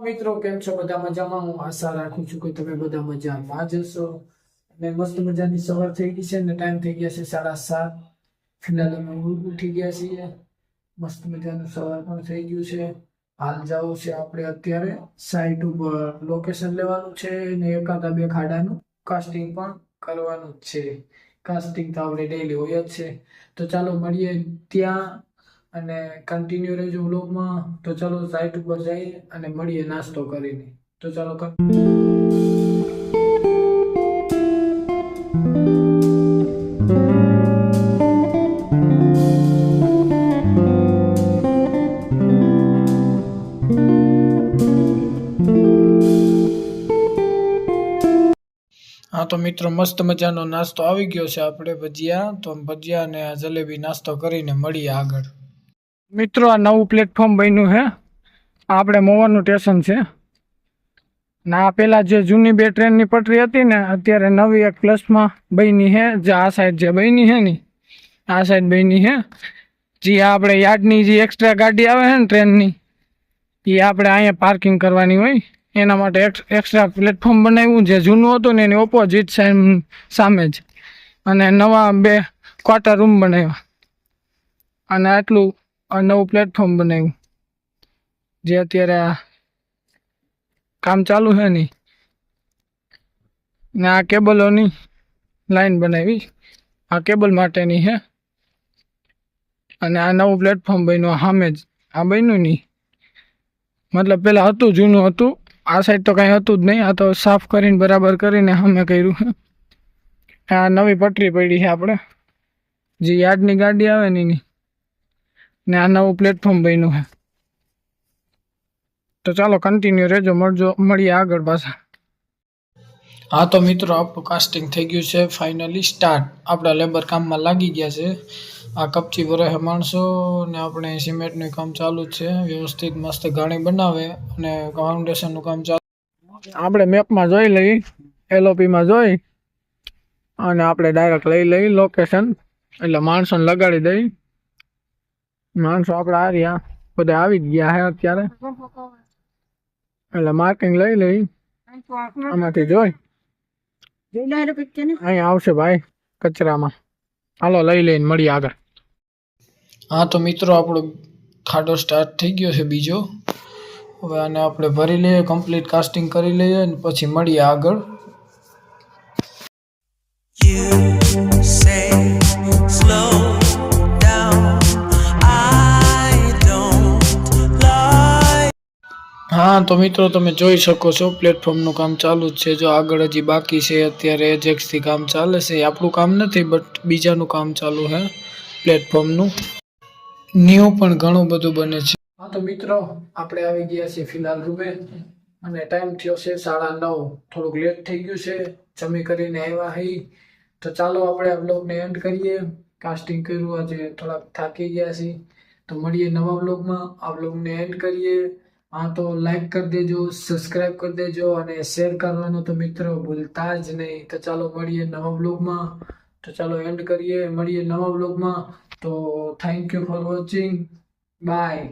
મિત્રો, કેમ છો? બધા મજામાં? હું આશા રાખું છું કે તમે બધા મજામાં જ હશો. અને મસ્ત મજાની સવાર થઈ ગઈ છે અને ટાઈમ થઈ ગયા છે સાડા સાત. ફિલહાલ અમે ઉઠી ગયા છીએ. મસ્ત મજાનું સવાર પણ થઈ ગયું છે. હાલ જવું છે આપણે અત્યારે. સાઈટ ઉપર લોકેશન લેવાનું છે ને એકાદા બે ખાડાનું કાસ્ટિંગ પણ કરવાનું છે. કાસ્ટિંગ તો આપણે ડેઈલી હોય જ છે. તો ચાલો મળીએ ત્યાં. અને કન્ટિન્યુ રહેજો વ્લોગમાં. તો ચાલો સાઈટ ઉપર જઈએ અને મળીએ નાસ્તો કરીને. તો ચાલો હા, તો મિત્રો, મસ્ત મજાનો નાસ્તો આવી ગયો છે આપણે ભજીયા. તો ભજીયા અને જલેબી નાસ્તો કરીને મળીએ આગળ. મિત્રો, આ નવું પ્લેટફોર્મ બન્યું છે. આપણે મોવાનું સ્ટેશન છે. ના આ પેલા જે જૂની બે ટ્રેનની પટરી હતી ને, અત્યારે નવી એક પ્લસમાં બની છે. જે આ સાઈડ જે બની છે ને, આ સાઈડ બની છે. જે આપણે યાર્ડની જે એક્સ્ટ્રા ગાડી આવે છે ને ટ્રેનની એ આપણે અહીંયા પાર્કિંગ કરવાની હોય. એના માટે એક્સ્ટ્રા પ્લેટફોર્મ બનાવ્યું. જે જૂનું હતું ને, એની ઓપોઝિટ સામે જ. અને નવા બે ક્વાર્ટર રૂમ બનાવ્યા. અને આટલું આ નવું પ્લેટફોર્મ બનાવ્યું. જે અત્યારે આ કામ ચાલુ છે નહીં ને આ કેબલોની લાઈન બનાવી. આ કેબલ માટેની છે. અને આ નવું પ્લેટફોર્મ બન્યું સામે જ. આ બન્યું નહીં. મતલબ પહેલાં હતું, જૂનું હતું. આ સાઈડ તો કાંઈ હતું જ નહીં. આ તો સાફ કરીને, બરાબર કરીને સામે કર્યું આ નવી પટરી પડી છે આપણે. જે યાર્ડની ગાડી આવે ને એની. ને આ નવું પ્લેટફોર્મ બન્યું છે. તો ચાલો કન્ટિન્યુ રહેજો મળજો મળીએ આગળ પાછા. હા તો મિત્રો આપણું કાસ્ટિંગ થઈ ગયું છે ફાઇનલી સ્ટાર્ટ આપણા લેબર કામમાં લાગી ગયા છે. આ કપચી ભરે માણસો ને આપણે સિમેન્ટનું કામ ચાલુ જ છે. વ્યવસ્થિત મસ્ત ગાણી બનાવે અને ફાઉન્ડેશનનું કામ ચાલુ. આપણે મેપમાં જોઈ લઈ એલઓપીમાં જોઈ અને આપણે ડાયરેક્ટ લઈ લઈ લોકેશન એટલે માણસોને લગાડી દઈ. માણસો આપણે આ રહ્યા બધા આવી જ ગયા હે અત્યારે. એટલે માર્કિંગ લઈ લઈ. આમાંથી જોઈ. અહીંયા આવશે ભાઈ કચરામાં. હાલો લઈ લઈને મળીએ આગળ. હા તો મિત્રો આપણો ખાડો સ્ટાર્ટ થઈ ગયો છે બીજો. હવે આને આપણે ભરી લઈએ કમ્પ્લીટ કાસ્ટિંગ કરી લઈએ અને પછી મળીએ આગળ. હા, તો મિત્રો તમે જોઈ શકો છો પ્લેટફોર્મનું કામ ચાલુ જ છે. જો આગળ હજી બાકી છે, અત્યારે એજેક્સથી કામ ચાલે છે. આપણું કામ નથી બટ બીજાનું કામ ચાલુ છે પ્લેટફોર્મનું ન્યૂ પણ ઘણું બધું બને છે. હા, તો મિત્રો, આપણે આવી ગયા છીએ ફિલહાલ રૂપે અને ટાઈમ થયો છે સાડા નવ. થોડુંક લેટ થઈ ગયું છે. જમી કરીને આવ્યા હઈ. તો ચાલો આપણે આ બ્લોગને એન્ડ કરીએ. કાસ્ટિંગ કર્યું, આજે થોડાક થાકી ગયા છીએ. તો મળીએ નવા બ્લોગમાં આ બ્લોગને એન્ડ કરીએ. હા તો લાઈક કરી દેજો સબસ્ક્રાઇબ કરી દેજો અને શેર કરવાનું તો મિત્રો ભૂલતા જ નહીં. તો ચાલો મળીએ નવા બ્લોગમાં તો ચાલો એન્ડ કરીએ, મળીએ નવા બ્લોગમાં તો thank you for watching bye